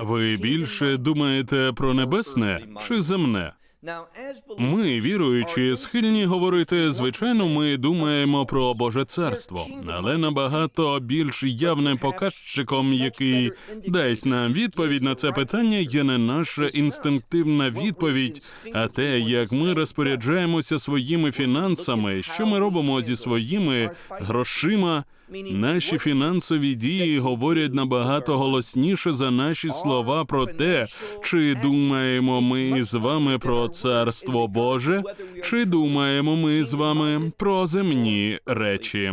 Ви більше думаєте про небесне чи земне? Ми, віруючі, схильні говорити, звичайно, ми думаємо про Боже царство, але набагато більш явним показчиком, який дасть нам відповідь на це питання, є не наша інстинктивна відповідь, а те, як ми розпоряджаємося своїми фінансами, що ми робимо зі своїми грошима. Наші фінансові дії говорять набагато голосніше за наші слова про те, чи думаємо ми з вами про царство Боже, чи думаємо ми з вами про земні речі.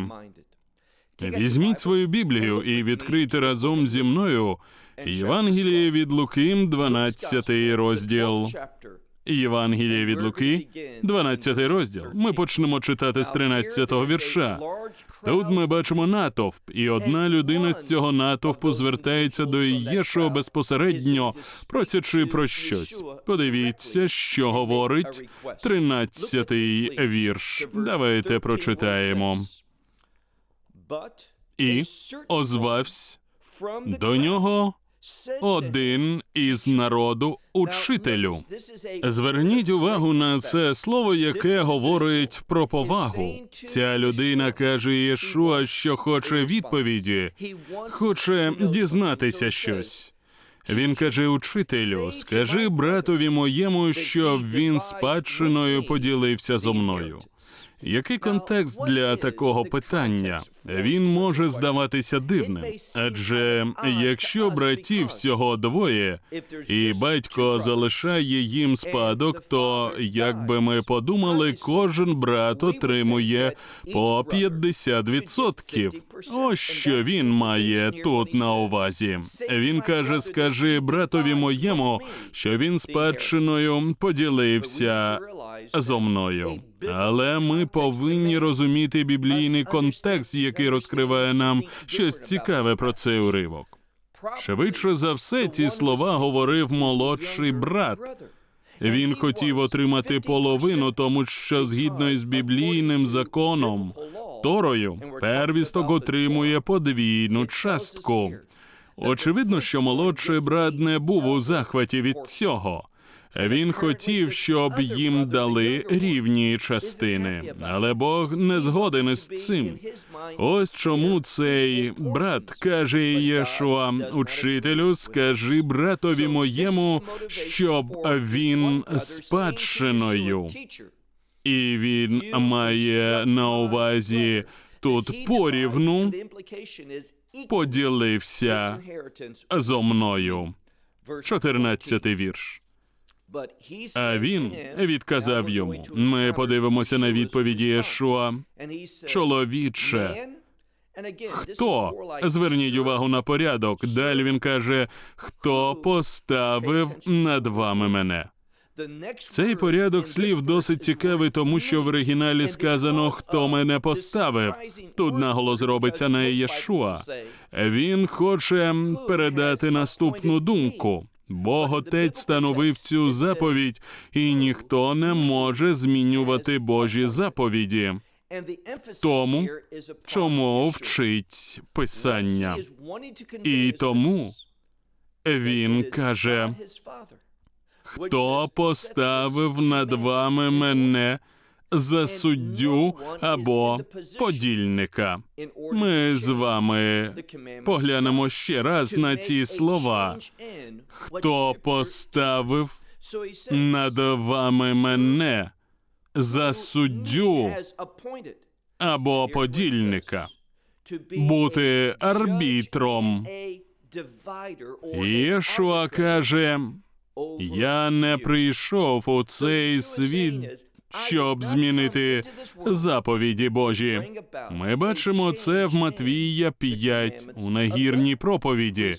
Візьміть свою Біблію і відкрийте разом зі мною Євангеліє від Луки, 12 розділ. Євангеліє від Луки, 12 розділ. Ми почнемо читати з 13-го вірша. Тут ми бачимо натовп, і одна людина з цього натовпу звертається до Єшуа безпосередньо, просячи про щось. Подивіться, що говорить 13-й вірш. Давайте прочитаємо. І озвався до нього один із народу учителю. Зверніть увагу на це слово, яке говорить про повагу. Ця людина каже Єшуа, що хоче відповіді, хоче дізнатися щось. Він каже учителю: скажи братові моєму, щоб він спадщиною поділився зо мною. Який контекст для такого питання? Він може здаватися дивним, адже якщо братів всього двоє, і батько залишає їм спадок, то як би ми подумали, кожен брат отримує по 50%. Ось що він має тут на увазі. Він каже: скажи братові моєму, що він спадщиною поділився зо мною. Але ми повинні розуміти біблійний контекст, який розкриває нам щось цікаве про цей уривок. Швидше за все, ці слова говорив молодший брат. Він хотів отримати половину, тому що згідно із біблійним законом, Торою, первісток отримує подвійну частку. Очевидно, що молодший брат не був у захваті від цього. Він хотів, щоб їм дали рівні частини, але Бог не згоден із цим. Ось чому цей брат каже Єшуа, учителю, скажи братові моєму, щоб він спадщиною. І він має на увазі тут порівну поділився зо мною. 14 вірш. А він відказав йому. Ми подивимося на відповіді Єшуа. Чоловіче, хто? Зверніть увагу на порядок. Далі він каже: хто поставив над вами мене? Цей порядок слів досить цікавий, тому що в оригіналі сказано хто мене поставив. Тут наголос робиться на Єшуа. Він хоче передати наступну думку. Бог Отець встановив цю заповідь, і ніхто не може змінювати Божі заповіді. Тому, чому вчить Писання. І тому він каже, хто поставив над вами мене за суддю або подільника. Ми з вами поглянемо ще раз на ці слова. Хто поставив над вами мене за суддю або подільника, бути арбітром. Єшуа каже, я не прийшов у цей світ, щоб змінити заповіді Божі. Ми бачимо це в Матвія 5 у нагірній проповіді.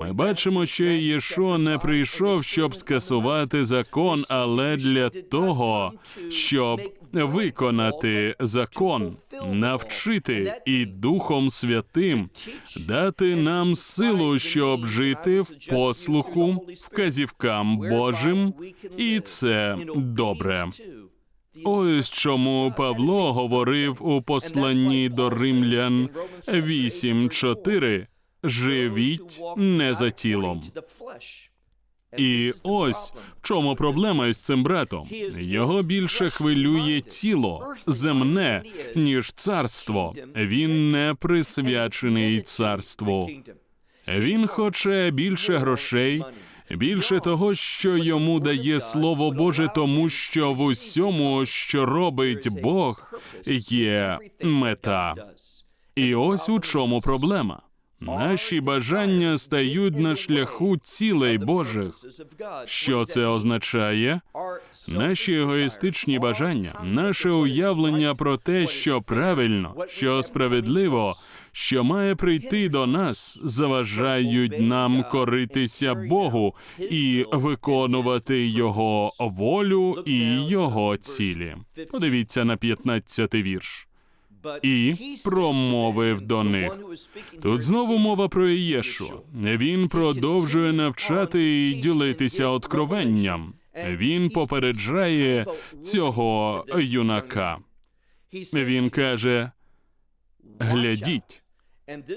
Ми бачимо, що Єшо не прийшов, щоб скасувати закон, але для того, щоб виконати закон, навчити і Духом Святим дати нам силу, щоб жити в послуху вказівкам Божим, і це добре. Ось чому Павло говорив у посланні до римлян 8.4 «Живіть не за тілом». І ось в чому проблема із цим братом. Його більше хвилює тіло земне, ніж царство. Він не присвячений царству. Він хоче більше грошей, більше того, що йому дає Слово Боже, тому що в усьому, що робить Бог, є мета. І ось у чому проблема. Наші бажання стають на шляху цілей Божих. Що це означає? Наші егоїстичні бажання, наше уявлення про те, що правильно, що справедливо, що має прийти до нас, заважають нам коритися Богу і виконувати Його волю і Його цілі. Подивіться на 15-й вірш. І промовив до них. Тут знову мова про Ієшу. Він продовжує навчати і ділитися откровенням. Він попереджає цього юнака. Він каже: глядіть,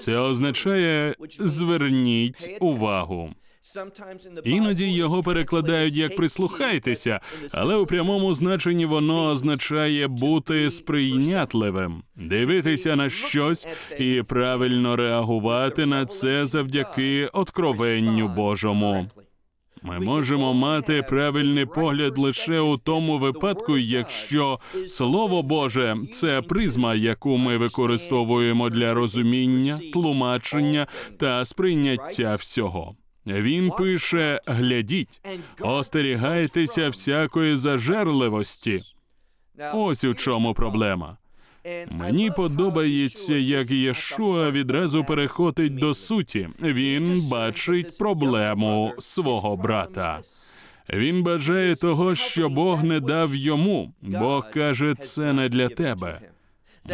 це означає зверніть увагу. Іноді його перекладають як прислухайтеся, але у прямому значенні воно означає бути сприйнятливим, дивитися на щось і правильно реагувати на це завдяки откровенню Божому. Ми можемо мати правильний погляд лише у тому випадку, якщо Слово Боже це призма, яку ми використовуємо для розуміння, тлумачення та сприйняття всього. Він пише: глядіть, остерігайтеся всякої зажерливості. Ось у чому проблема. Мені подобається, як Єшуа відразу переходить до суті. Він бачить проблему свого брата. Він бажає того, що Бог не дав йому. Бог каже, це не для тебе.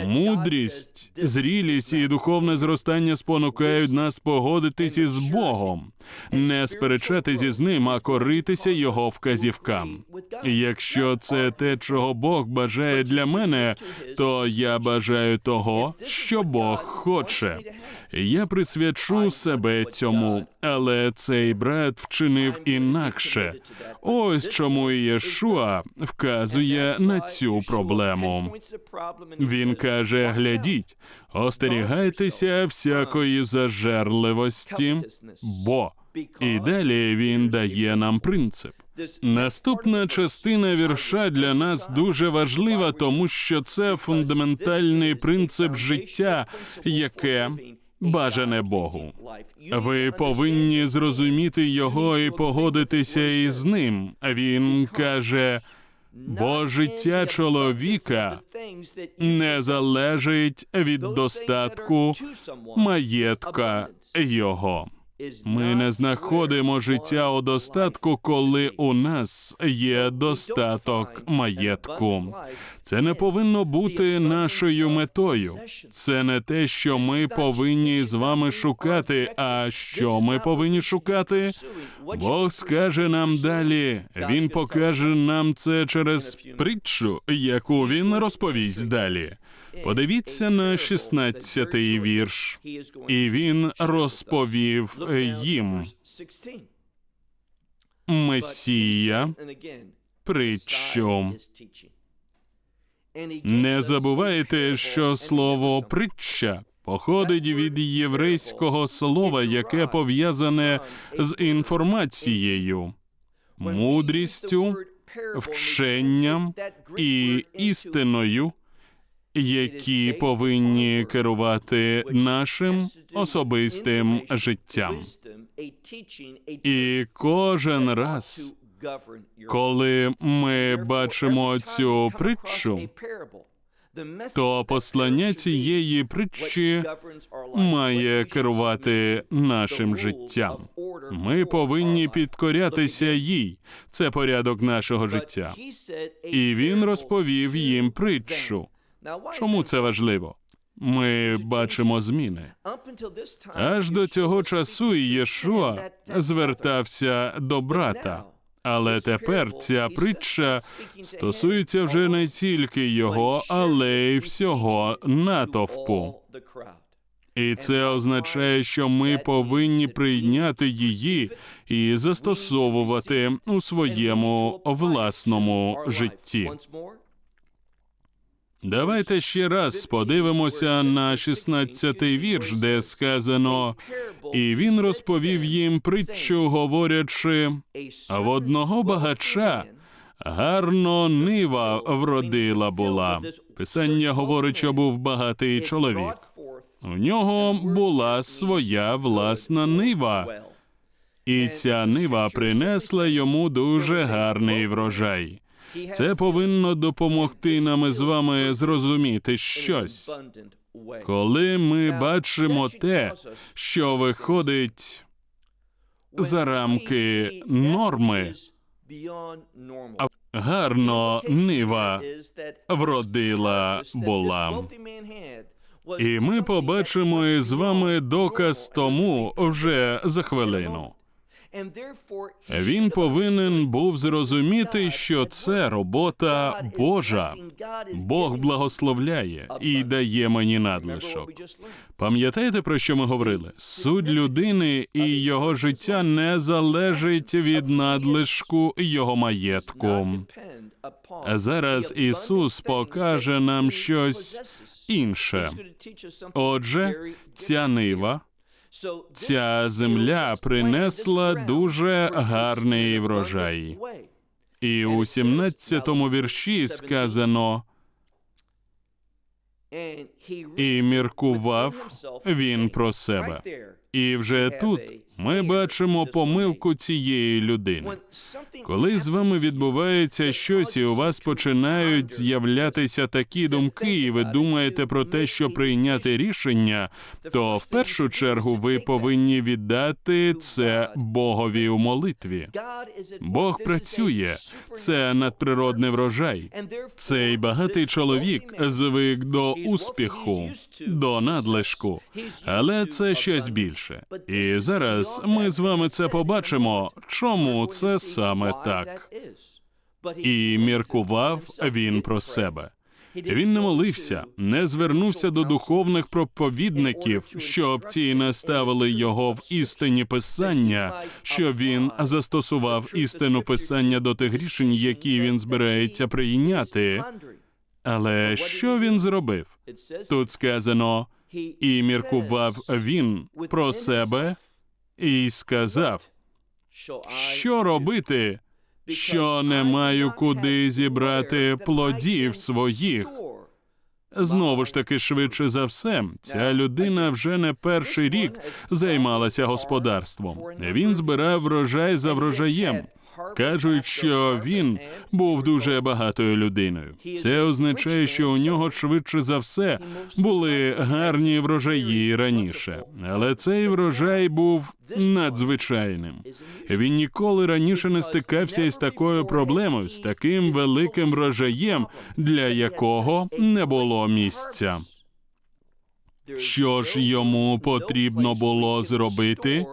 Мудрість, зрілість і духовне зростання спонукають нас погодитись із Богом, не сперечатися з ним, а коритися його вказівкам. Якщо це те, чого Бог бажає для мене, то я бажаю того, що Бог хоче. Я присвячу себе цьому, але цей брат вчинив інакше. Ось чому Єшуа вказує на цю проблему. Він каже: глядіть, остерігайтеся всякої зажерливості, бо і далі він дає нам принцип. Наступна частина вірша для нас дуже важлива, тому що це фундаментальний принцип життя, яке бажане Богу. Ви повинні зрозуміти його і погодитися із ним. Він каже. Бо життя чоловіка не залежить від достатку маєтка його. Ми не знаходимо життя у достатку, коли у нас є достаток маєтку. Це не повинно бути нашою метою. Це не те, що ми повинні з вами шукати. А що ми повинні шукати? Бог скаже нам далі. Він покаже нам це через притчу, яку він розповість далі. Подивіться на 16-й вірш. І він розповів їм Месія притчу. Не забувайте, що слово притча походить від єврейського слова, яке пов'язане з інформацією, мудрістю, вченням і істиною, які повинні керувати нашим особистим життям. І кожен раз Коли ми бачимо цю притчу, то послання цієї притчі має керувати нашим життям. Ми повинні підкорятися їй. Це порядок нашого життя. І він розповів їм притчу. Чому це важливо? Ми бачимо зміни. Аж до цього часу Єшуа звертався до брата. Але тепер ця притча стосується вже не тільки його, але й всього натовпу. І це означає, що ми повинні прийняти її і застосовувати у своєму власному житті. Давайте ще раз подивимося на 16-й вірш, де сказано, і він розповів їм притчу, говорячи, а в одного багача гарно нива вродила була. Писання говорить, що був багатий чоловік. У нього була своя власна нива, і ця нива принесла йому дуже гарний врожай. Це повинно допомогти нам з вами зрозуміти щось. Коли ми бачимо те, що виходить за рамки норми, гарно нива вродила була. І ми побачимо із вами доказ тому вже за хвилину. Він повинен був зрозуміти, що це робота Божа. Бог благословляє і дає мені надлишок. Пам'ятаєте, про що ми говорили? Суть людини і його життя не залежить від надлишку його маєтку. Зараз Ісус покаже нам щось інше. Отже, ця нива. Ця земля принесла дуже гарний врожай. І у 17-му вірші сказано, і міркував він про себе. І вже тут ми бачимо помилку цієї людини. Коли з вами відбувається щось, і у вас починають з'являтися такі думки, і ви думаєте про те, що прийняти рішення, то в першу чергу ви повинні віддати це Богові у молитві. Бог працює, це надприродний врожай. Цей багатий чоловік звик до успіху, до надлишку, але це щось більше. І зараз ми з вами це побачимо, чому це саме так. І міркував він про себе. Він не молився, не звернувся до духовних проповідників, щоб ті наставили його в істині писання, щоб він застосував істину писання до тих рішень, які він збирається прийняти. Але що він зробив? Тут сказано, і міркував він про себе і сказав, що робити, що не маю куди зібрати плодів своїх. Знову ж таки, швидше за все, ця людина вже не перший рік займалася господарством. Він збирав врожай за врожаєм. Кажуть, що він був дуже багатою людиною. Це означає, що у нього швидше за все були гарні врожаї раніше, але цей врожай був надзвичайним. Він ніколи раніше не стикався із такою проблемою, з таким великим врожаєм, для якого не було місця. Що ж йому потрібно було зробити?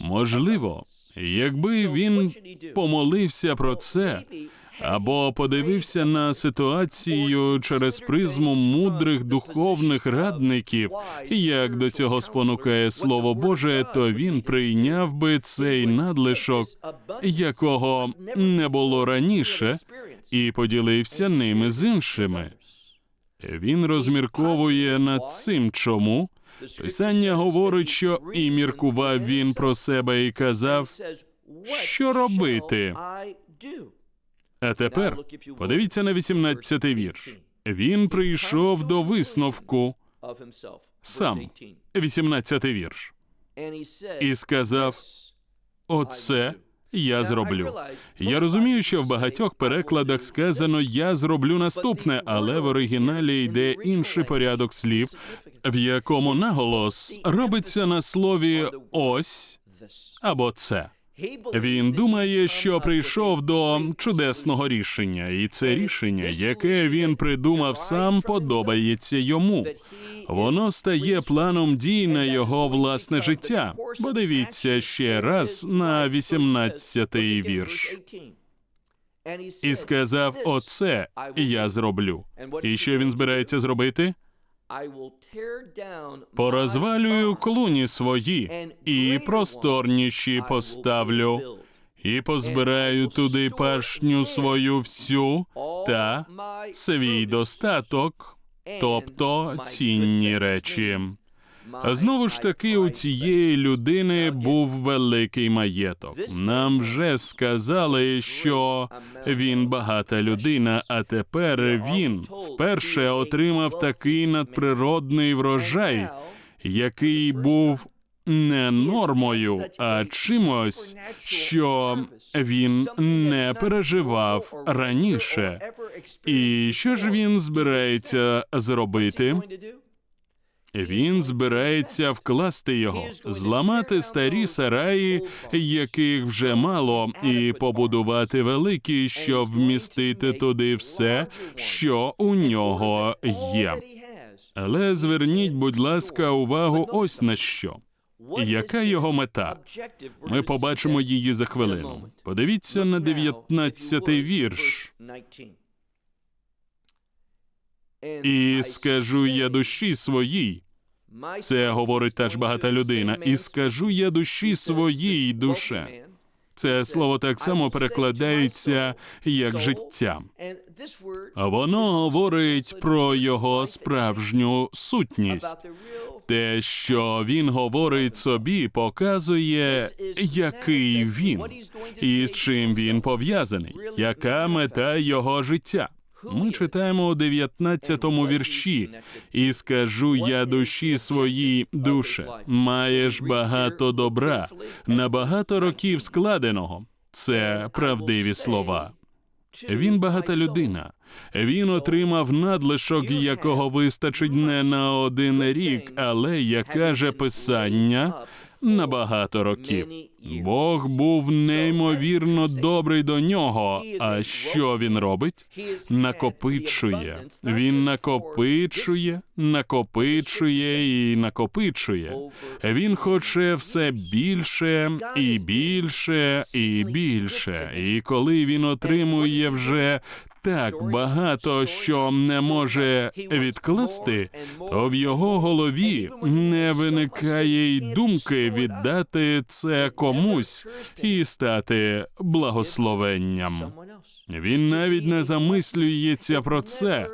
Можливо, якби він помолився про це або подивився на ситуацію через призму мудрих духовних радників, як до цього спонукає Слово Боже, то він прийняв би цей надлишок, якого не було раніше, і поділився ними з іншими. Він розмірковує над цим, чому Писання говорить, що і міркував він про себе і казав, що робити. А тепер подивіться на 18-й вірш. Він прийшов до висновку сам. 18-й вірш. І сказав: Оце я зроблю. Я розумію, що в багатьох перекладах сказано я зроблю наступне, але в оригіналі йде інший порядок слів, в якому наголос робиться на слові ось або це. Він думає, що прийшов до чудесного рішення, і це рішення, яке він придумав сам, подобається йому. Воно стає планом дій на його власне життя. Подивіться ще раз на 18-й вірш. І сказав: Оце я зроблю. І що він збирається зробити? Порозвалюю клуні свої і просторніші поставлю, і позбираю туди пашню свою всю та свій достаток, тобто цінні речі. Знову ж таки, у цієї людини був великий маєток. Нам вже сказали, що він багата людина, а тепер він вперше отримав такий надприродний врожай, який був не нормою, а чимось, що він не переживав раніше. І що ж він збирається зробити? Він збирається вкласти його, зламати старі сараї, яких вже мало, і побудувати великі, щоб вмістити туди все, що у нього є. Але зверніть, будь ласка, увагу ось на що. Яка його мета? Ми побачимо її за хвилину. Подивіться на 19-й вірш. І скажу я душі своїй. Це говорить теж багата людина. І скажу я душі своїй душе. Це слово так само перекладається як життя. Воно говорить про його справжню сутність. Те, що він говорить собі, показує, який він і з чим він пов'язаний, яка мета його життя. Ми читаємо у 19-му вірші, і скажу я душі своїй душе, маєш багато добра, на багато років складеного. Це правдиві слова. Він багата людина. Він отримав надлишок, якого вистачить не на один рік, але як каже писання, на багато років. Бог був неймовірно добрий до нього. А що він робить? Накопичує. Він накопичує, накопичує і накопичує. Він хоче все більше і більше і більше. І коли він отримує вже так багато, що не може відкласти, то в його голові не виникає й думки віддати це комусь і стати благословенням. Він навіть не замислюється про це.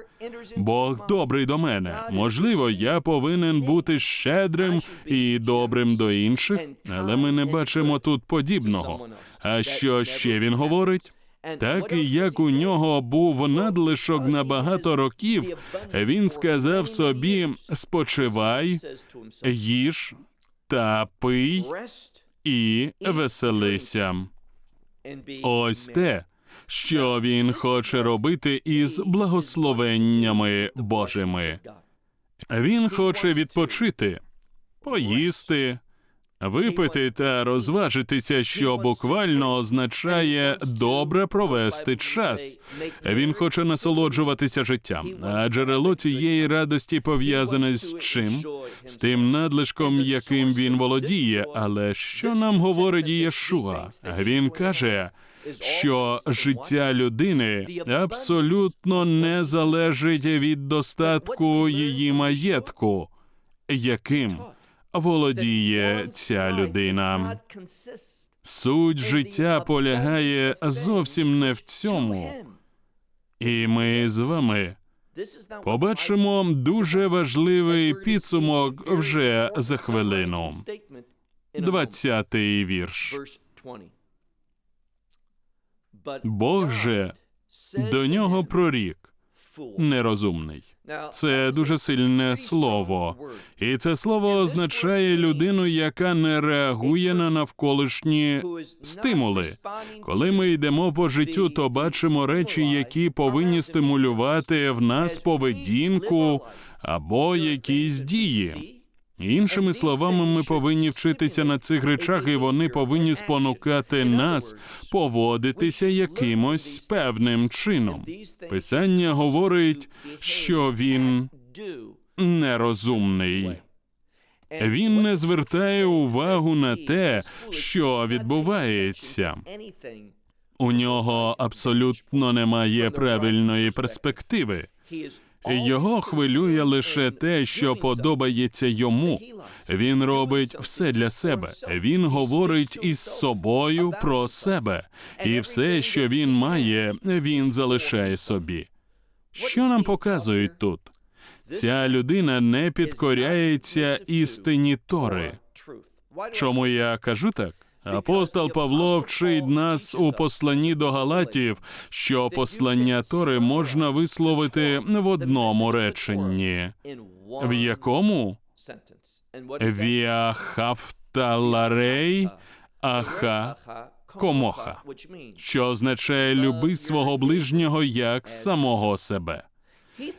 Бог добрий до мене. Можливо, я повинен бути щедрим і добрим до інших, але ми не бачимо тут подібного. А що ще він говорить? Так і як у нього був надлишок на багато років, він сказав собі: спочивай, їж та пий і веселися. Ось те, що він хоче робити із благословеннями Божими. Він хоче відпочити, поїсти, випити та розважитися, що буквально означає добре провести час. Він хоче насолоджуватися життям, а джерело цієї радості пов'язане з чим? З тим надлишком, яким він володіє. Але що нам говорить Єшуа? Він каже. Що життя людини абсолютно не залежить від достатку її маєтку, яким володіє ця людина. Суть життя полягає зовсім не в цьому. І ми з вами побачимо дуже важливий підсумок вже за хвилину. Двадцятий вірш. Бог же до нього прорік нерозумний. Це дуже сильне слово, і це слово означає людину, яка не реагує на навколишні стимули. Коли ми йдемо по життю, то бачимо речі, які повинні стимулювати в нас поведінку або якісь дії. Іншими словами, ми повинні вчитися на цих речах, і вони повинні спонукати нас поводитися якимось певним чином. Писання говорить, що він нерозумний. Він не звертає увагу на те, що відбувається. У нього абсолютно немає правильної перспективи. Його хвилює лише те, що подобається йому. Він робить все для себе. Він говорить із собою про себе, і все, що він має, він залишає собі. Що нам показують тут? Ця людина не підкоряється істині Тори. Чому я кажу так? Апостол Павло вчить нас у посланні до Галатів, що послання Тори можна висловити в одному реченні. В якому віахафталарей аха комоха, що означає люби свого ближнього як самого себе.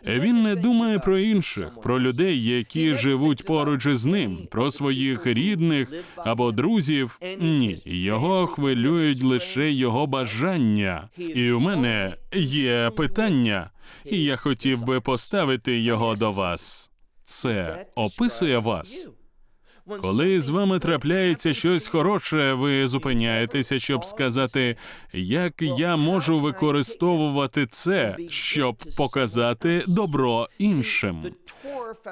Він не думає про інших, про людей, які живуть поруч із ним, про своїх рідних або друзів. Ні, його хвилюють лише його бажання. І у мене є питання, і я хотів би поставити його до вас. Це описує вас. Коли з вами трапляється щось хороше, ви зупиняєтеся, щоб сказати, як я можу використовувати це, щоб показати добро іншим.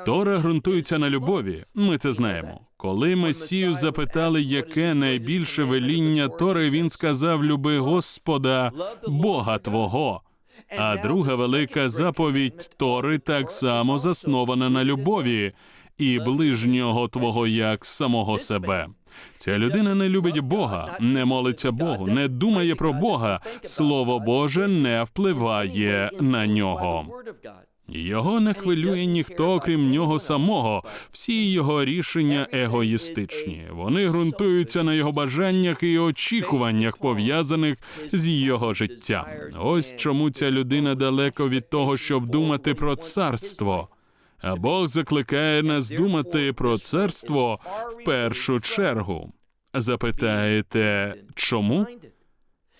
Тора ґрунтується на любові. Ми це знаємо. Коли Месію запитали, яке найбільше веління Тори, він сказав: Люби Господа, Бога Твого. А друга велика заповідь Тори так само заснована на любові і ближнього твого як самого себе. Ця людина не любить Бога, не молиться Богу, не думає про Бога. Слово Боже не впливає на нього. Його не хвилює ніхто, крім нього самого. Всі його рішення егоїстичні. Вони ґрунтуються на його бажаннях і очікуваннях, пов'язаних з його життям. Ось чому ця людина далеко від того, щоб думати про царство. А Бог закликає нас думати про царство в першу чергу. Запитаєте, чому?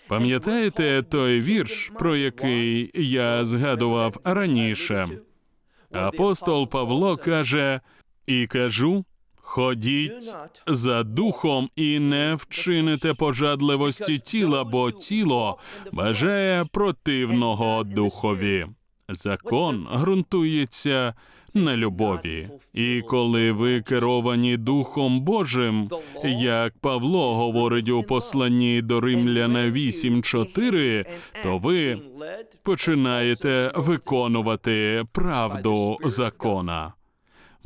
Пам'ятаєте той вірш, про який я згадував раніше? Апостол Павло каже: І кажу: ходіть за духом і не вчините пожадливості тіла, бо тіло бажає противного духові. Закон ґрунтується на любові. І коли ви керовані Духом Божим, як Павло говорить у посланні до Римляна 8.4, то ви починаєте виконувати правду закона.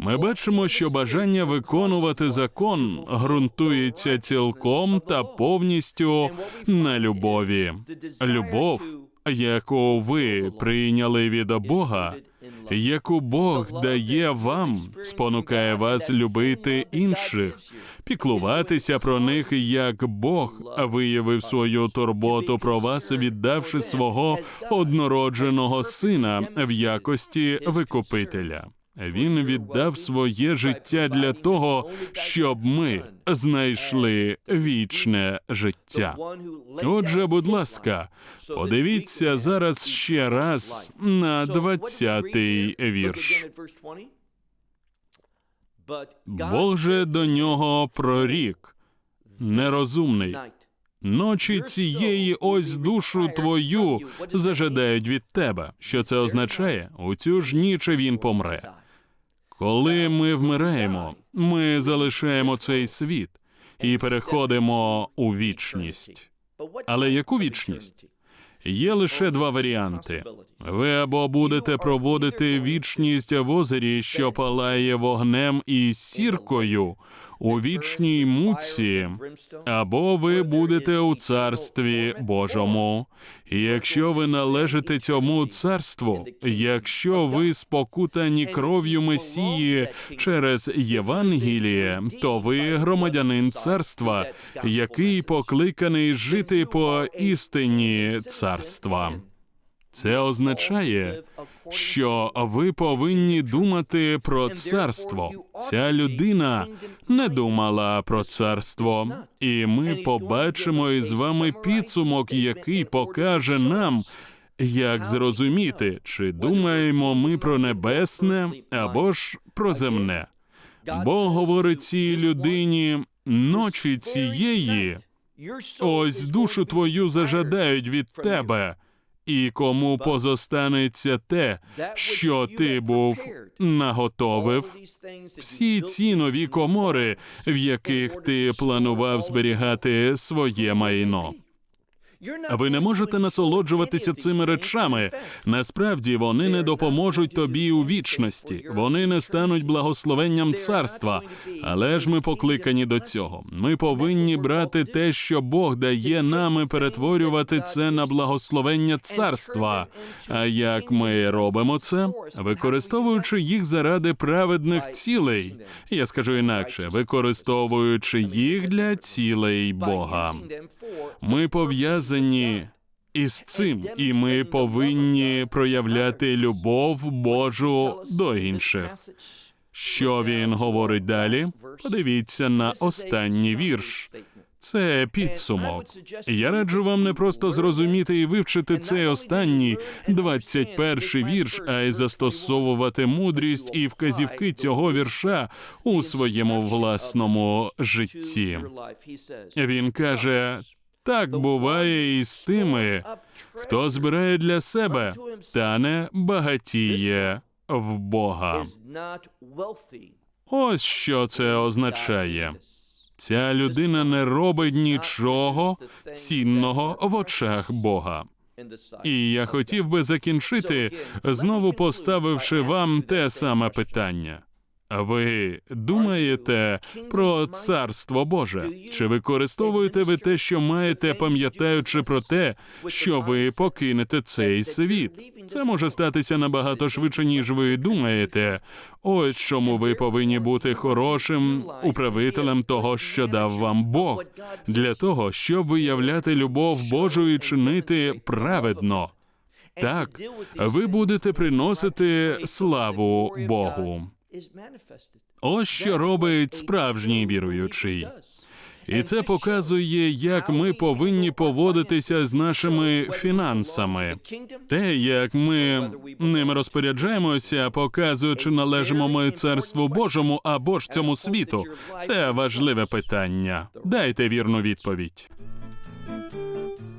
Ми бачимо, що бажання виконувати закон ґрунтується цілком та повністю на любові. Любов, яку ви прийняли від Бога, яку Бог дає вам, спонукає вас любити інших, піклуватися про них, як Бог виявив свою турботу про вас, віддавши свого однородженого сина в якості викупителя. Він віддав своє життя для того, щоб ми знайшли вічне життя. Отже, будь ласка, подивіться зараз ще раз на 20-й вірш. Бог же до нього прорік, нерозумний. Ночі цієї ось душу твою зажадають від тебе. Що це означає? У цю ж ніч він помре. Коли ми вмираємо, ми залишаємо цей світ і переходимо у вічність. Але яку вічність? Є лише два варіанти. Ви або будете проводити вічність в озері, що палає вогнем і сіркою у вічній муці, або ви будете у царстві Божому. І якщо ви належите цьому царству, якщо ви спокутані кров'ю Месії через Євангеліє, то ви громадянин царства, який покликаний жити по істині царства. Це означає, що ви повинні думати про царство. Ця людина не думала про царство, і ми побачимо із вами підсумок, який покаже нам, як зрозуміти, чи думаємо ми про небесне або ж про земне. Бог говорить цій людині ночі цієї. Ось душу твою зажадають від тебе, і кому позостанеться те, що ти був наготовив. Всі ці нові комори, в яких ти планував зберігати своє майно. Ви не можете насолоджуватися цими речами. Насправді вони не допоможуть тобі у вічності. Вони не стануть благословенням царства. Але ж ми покликані до цього. Ми повинні брати те, що Бог дає нам, і перетворювати це на благословення царства. А як ми робимо це, використовуючи їх заради праведних цілей, я скажу інакше, використовуючи їх для цілей Бога. Ми пов'язані із цим, і ми повинні проявляти любов Божу до інших. Що він говорить далі? Подивіться на останній вірш. Це підсумок. Я раджу вам не просто зрозуміти і вивчити цей останній 21 вірш, а й застосовувати мудрість і вказівки цього вірша у своєму власному житті. Він каже: так буває і з тими, хто збирає для себе та не багатіє в Бога. Ось що це означає. Ця людина не робить нічого цінного в очах Бога. І я хотів би закінчити, знову поставивши вам те саме питання. Ви думаєте про царство Боже? Чи використовуєте ви те, що маєте, пам'ятаючи про те, що ви покинете цей світ? Це може статися набагато швидше, ніж ви думаєте. Ось чому ви повинні бути хорошим управителем того, що дав вам Бог, для того, щоб виявляти любов Божу і чинити праведно. Так, ви будете приносити славу Богу. Ось що робить справжній віруючий. І це показує, як ми повинні поводитися з нашими фінансами. Те, як ми ними розпоряджаємося, показує, чи належимо ми царству Божому або ж цьому світу. Це важливе питання. Дайте вірну відповідь.